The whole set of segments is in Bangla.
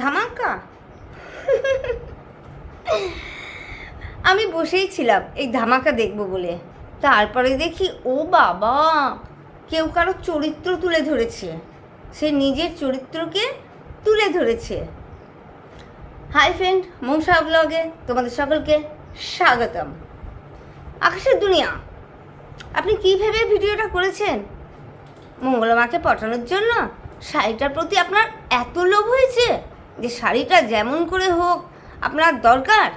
ধামাকা? আমি বসেই ছিলাম এই ধামাকা দেখব বলে। তারপরে দেখি, ও বাবা, কেউ কারও চরিত্র তুলে ধরেছে। সে নিজের চরিত্রকে তুলে ধরেছে। হাই ফ্রেন্ড, মৌসা ব্লগে তোমাদের সকলকে স্বাগতম। আকাশের দুনিয়া, আপনি কী ভেবে ভিডিওটা করেছেন? মঙ্গলা মাকে পটানোর জন্য শাড়িটার প্রতি আপনার এত লোভ হয়েছে? যে শাড়িটা যেমন করে হোক আপনার দরকার,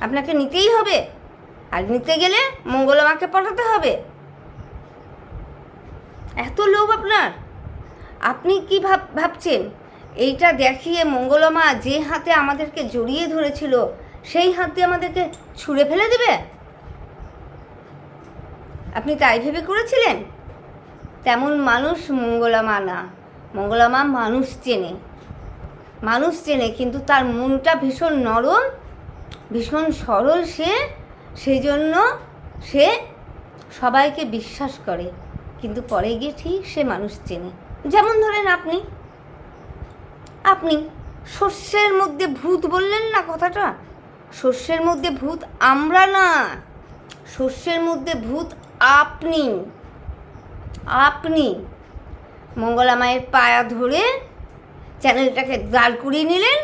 আপনাকে নিতেই হবে। আর নিতে গেলে মঙ্গলা মাকে পটাতে হবে। এত লোভ আপনার। আপনি কি ভাব, ভাবছেন? এইটা দেখিয়ে মঙ্গলা মা যে হাতে আমাদেরকে জড়িয়ে ধরেছিল, সেই হাতে আমাদেরকে ছুঁড়ে ফেলে দেবে? আপনি তাই ভেবে করেছিলেন? তেমন মানুষ মঙ্গলামা না। মঙ্গলামা মানুষ চেনে। মানুষ চেনে, কিন্তু তার মনটা ভীষণ নরম, ভীষণ সরল সে, সেই জন্য সে সবাইকে বিশ্বাস করে, কিন্তু পরে গিয়ে ঠিক সে মানুষ চেনে। যেমন ধরেন আপনি। আপনি শস্যের মধ্যে ভূত বললেন না কথাটা? শস্যের মধ্যে ভূত আমরা না। শস্যের মধ্যে ভূত আপনি। আপনি। মঙ্গলা মায়ের পায়া ধরে চ্যানেলটাকে দাঁড় করিয়ে নিলেন,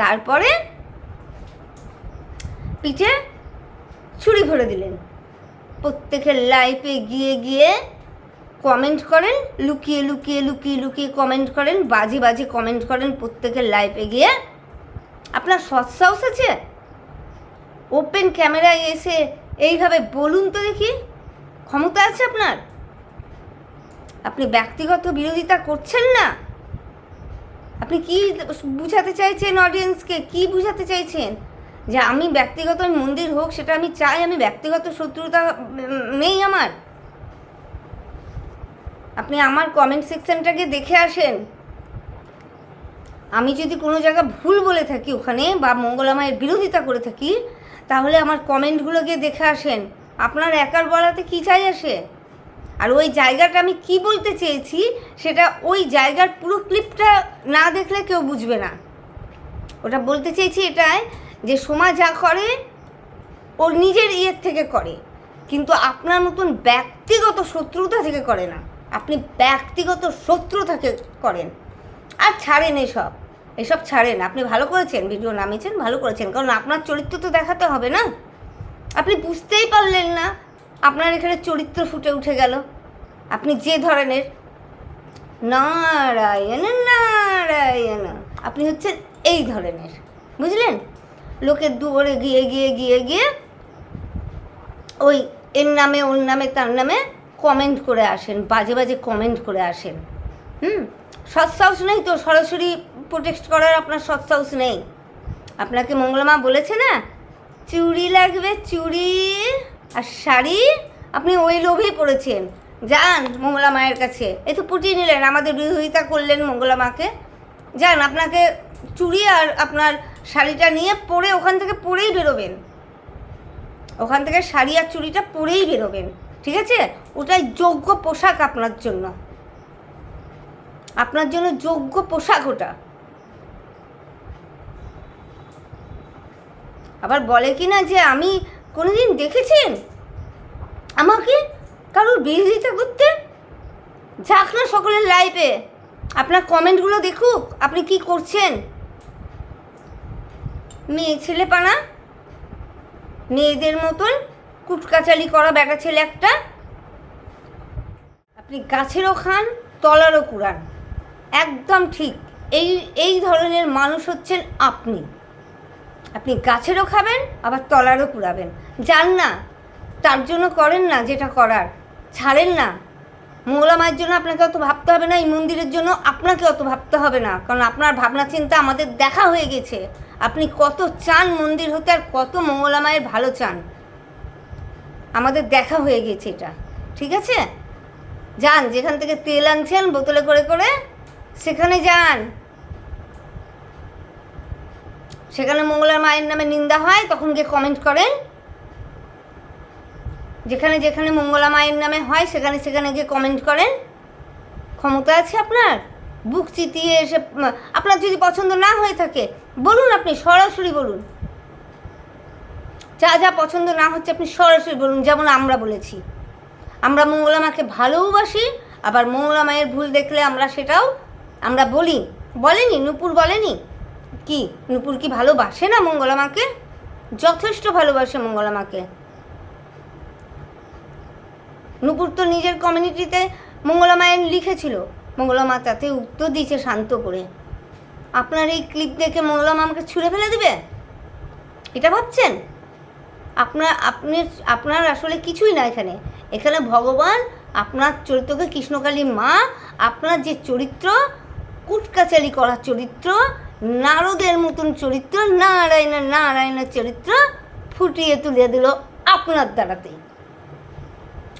তারপরে পিঠে ছুরি ভরে দিলেন। প্রত্যেকের লাইফে গিয়ে গিয়ে কমেন্ট করেন, লুকিয়ে লুকিয়ে লুকিয়ে লুকিয়ে কমেন্ট করেন, বাজে বাজে কমেন্ট করেন প্রত্যেকের লাইফে গিয়ে। আপনার সৎসাহস আছে? ওপেন ক্যামেরায় এসে এইভাবে বলুন তো দেখি, ক্ষমতা আছে আপনার? আপনি ব্যক্তিগত বিরোধিতা করছেন না? আপনি কি বুঝাতে চাইছেন অডিয়েন্সকে কি বুঝাতে চাইছেন? যে আমি ব্যক্তিগত মন্দির হোক, সেটা আমি চাই, আমি ব্যক্তিগত শত্রুতা নেই আমার। আপনি আমার কমেন্ট সেকশনটাকে দেখে আসেন। আমি যদি কোনো জায়গা ভুল বলে থাকি ওখানে বা মঙ্গলামায়ের বিরোধিতা করে থাকি, তাহলে আমার কমেন্টগুলোকে দেখে আসেন। আপনার একার বলাতে কী চাই আসে? আর ওই জায়গাটা আমি কি বলতে চেয়েছি, সেটা ওই জায়গার পুরো ক্লিপটা না দেখলে কেউ বুঝবে না। ওটা বলতে চেয়েছি এটাই যে সোমা যা করে ওর নিজের ইয়ের থেকে করে। কিন্তু আপনার মতন ব্যক্তিগত শত্রুতা থেকে করে না। আপনি ব্যক্তিগত শত্রু থেকে করেন। আর ছাড়েন এসব। এসব ছাড়েন। আপনি ভালো করেছেন, ভিডিও নামিয়েছেন, ভালো করেছেন। কারণ আপনার চরিত্র তো দেখাতে হবে না। আপনি বুঝতেই পারলেন না আপনার এখানে চরিত্র ফুটে উঠে গেল। আপনি যে ধরনের নারায়ণ নারায়ণ, আপনি হচ্ছেন এই ধরনের, বুঝলেন? লোকের দুয়ারে গিয়ে গিয়ে গিয়ে গিয়ে ওই এর নামে, ওর নামে, তার নামে কমেন্ট করে আসেন, বাজে বাজে কমেন্ট করে আসেন। হুম? সৎসাহস নেই তো সরাসরি প্রোটেক্ট করার, আপনার সৎসাহস নেই। আপনাকে মঙ্গলমা বলেছে না? চুড়ি লাগবে চুড়ি আর শাড়ি আপনি ওই লোভেই পড়েছেন যান মঙ্গলা মায়ের কাছে। এই তো পুটিয়ে নিলেন, আমাদের বিরোধিতা করলেন মঙ্গলা মাকে। যান আপনাকে চুড়ি আর আপনার শাড়িটা নিয়ে পরে ওখান থেকে পরেই বেরোবেন। ওখান থেকে শাড়ি আর চুড়িটা পরেই বেরোবেন, ঠিক আছে? ওটাই যোগ্য পোশাক আপনার জন্য। আপনার জন্য যোগ্য পোশাক ওটা। আবার বলে কি না যে আমি কোনোদিন দেখেছেন? আমাকে কারোর বিরোধিতা করতে? যাক না সকলের লাইফে আপনার কমেন্টগুলো দেখুক, আপনি কি করছেন? মেয়ে ছেলে পানা? মেয়েদের মতন কুটকাচালি করা বেটা ছেলে একটা? আপনি গাছেরও খান, তলারও কুড়ান। একদম ঠিক। এই এই ধরনের মানুষ হচ্ছেন আপনি। আপনি গাছেরও খাবেন, আবার তলারও কুড়াবেন। যান না, তার জন্য করেন না যেটা করার। ছাড়েন না। মঙ্গলা মায়ের জন্য আপনাকে অত ভাবতে হবে না, এই মন্দিরের জন্য আপনাকে অত ভাবতে হবে না, কারণ আপনার ভাবনা চিন্তা আমাদের দেখা হয়ে গেছে। আপনি কত চান মন্দির হতে আর কত মঙ্গলা মায়ের ভালো চান। আমাদের দেখা হয়ে গেছে এটা, ঠিক আছে? যান, যেখান থেকে তেল আনছেন বোতলে করে করে, সেখানে যান। সেখানে মঙ্গলার মায়ের নামে নিন্দা হয়, তখন গিয়ে কমেন্ট করেন। যেখানে যেখানে মঙ্গলা মায়ের নামে হয়, সেখানে সেখানে গিয়ে কমেন্ট করেন। ক্ষমতা আছে আপনার? বুক চিতিয়ে এসে আপনার যদি পছন্দ না হয়ে থাকে, বলুন আপনি, সরাসরি বলুন। যা যা পছন্দ না হচ্ছে, আপনি সরাসরি বলুন, যেমন আমরা বলেছি। আমরা মঙ্গলা মাকে ভালোবাসি, আবার মঙ্গলা মায়ের ভুল দেখলে আমরা সেটাও, আমরা বলি। বলেনি, নুপুর বলেনি। কি? নুপুর কি ভালোবাসে না মঙ্গলা মাকে? যথেষ্ট ভালোবাসে মঙ্গলা মাকে। নুপুর তো নিজের কমিউনিটিতে মঙ্গলা মায়ের লিখেছিল। মঙ্গলা মা তাতে উত্তর দিয়েছে শান্ত করে। আপনার এই ক্লিপ দেখে মঙ্গলা মা আমাকে ছুঁড়ে ফেলে দিবে? এটা ভাবছেন? আপনার, আপনি, আপনার আসলে কিছুই না এখানে। এখানে ভগবান, আপনার চরিত্রকে কৃষ্ণকালী মা, আপনার যে চরিত্র কুটকাচারি করার চরিত্র নারদের মতন চরিত্র, নারায়ণের নারায়ণের চরিত্র ফুটিয়ে তুলে দিল আপনার দ্বারাতেই।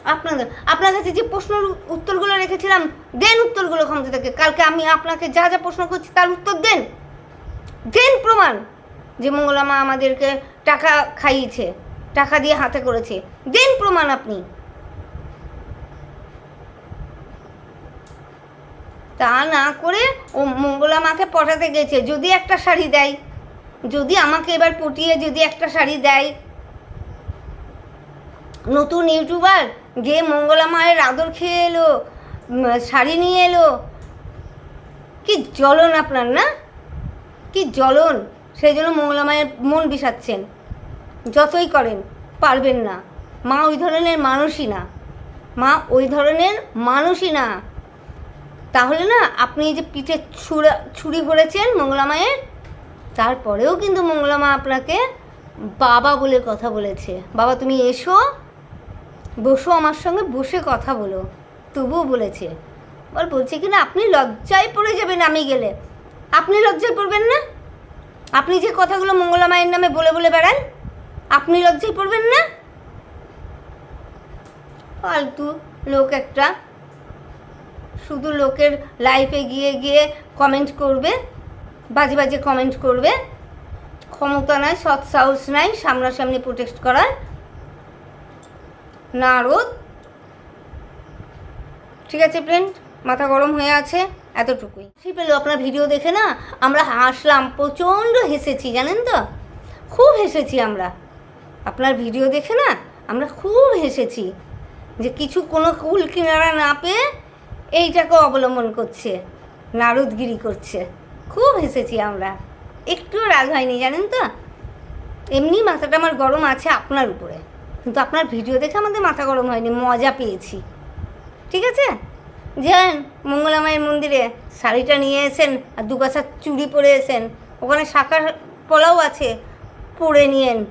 আপনাদের, আপনার কাছে যে প্রশ্নের উত্তরগুলো রেখেছিলাম, দেন উত্তরগুলো ক্ষমতা থেকে। কালকে আমি আপনাকে যা যা প্রশ্ন করছি তার উত্তর দেন। দেন প্রমাণ যে মঙ্গলামা আমাদেরকে টাকা খাইয়েছে, টাকা দিয়ে হাতে করেছে। দেন প্রমাণ আপনি। তা না করে ও মঙ্গলা মাকে পটাতে গেছে। যদি একটা শাড়ি দেয়, যদি আমাকে এবার পটিয়ে যদি একটা শাড়ি দেয়। নতুন ইউটিউবার গিয়ে মঙ্গলা মায়ের আদর খেয়ে এলো শাড়ি নিয়ে এলো। কি জ্বলন আপনার, না? কি জ্বলন? সেই জন্য মঙ্গলা মায়ের মন বিষাচ্ছেন। যতই করেন, পারবেন না। মা ওই ধরনের মানুষই না। মা ওই ধরনের মানুষই না। তাহলে না, আপনি যে পিঠে ছুরা ছুরি ভরেছেন মঙ্গলা মায়ের, তারপরেও কিন্তু মঙ্গলা মা আপনাকে বাবা বলে কথা বলেছে। বাবা, তুমি এসো, বসো আমার সঙ্গে, বসে কথা বলো। তবুও বলেছে। বল বলছে কি না, আপনি লজ্জায় পড়ে যাবেন আমি গেলে। আপনি লজ্জায় পড়বেন না? আপনি যে কথাগুলো মঙ্গলা মায়ের নামে বলে বলে বেড়ান, আপনি লজ্জায় পড়বেন না? ফালতু লোক একটা। শুধু লোকের লাইফে গিয়ে গিয়ে কমেন্ট করবে, বাজে বাজে কমেন্ট করবে। ক্ষমতা নাই, সৎ সাহস নাই, সামনাসামনি প্রোটেক্ট করার। নারদ, ঠিক আছে ফ্রেন্ড মাথা গরম হয়ে আছে, এতটুকুই। হাসি পেল আপনার ভিডিও দেখে না? আমরা হাসলাম, প্রচণ্ড হেসেছি, জানেন তো? খুব হেসেছি আমরা। আপনার ভিডিও দেখে না? আমরা খুব হেসেছি যে কিছু কোনো কুল কিনারা না পেয়ে এইটাকে অবলম্বন করছে, নারদগিরি করছে। খুব হেসেছি আমরা। একটুও রাগ হয়নি, জানেন তো? এমনি মাথাটা আমার গরম আছে আপনার উপরে। কিন্তু আপনার ভিডিও দেখে আমাদের মাথা গরম হয়নি, মজা পেয়েছি। ঠিক আছে? যান, মঙ্গলা মায়ের মন্দিরে শাড়িটা নিয়ে এসেন আর দু গাছা চুড়ি পরে এসেন। ওখানে শাঁখার পলাও আছে, পরে নিয়েন।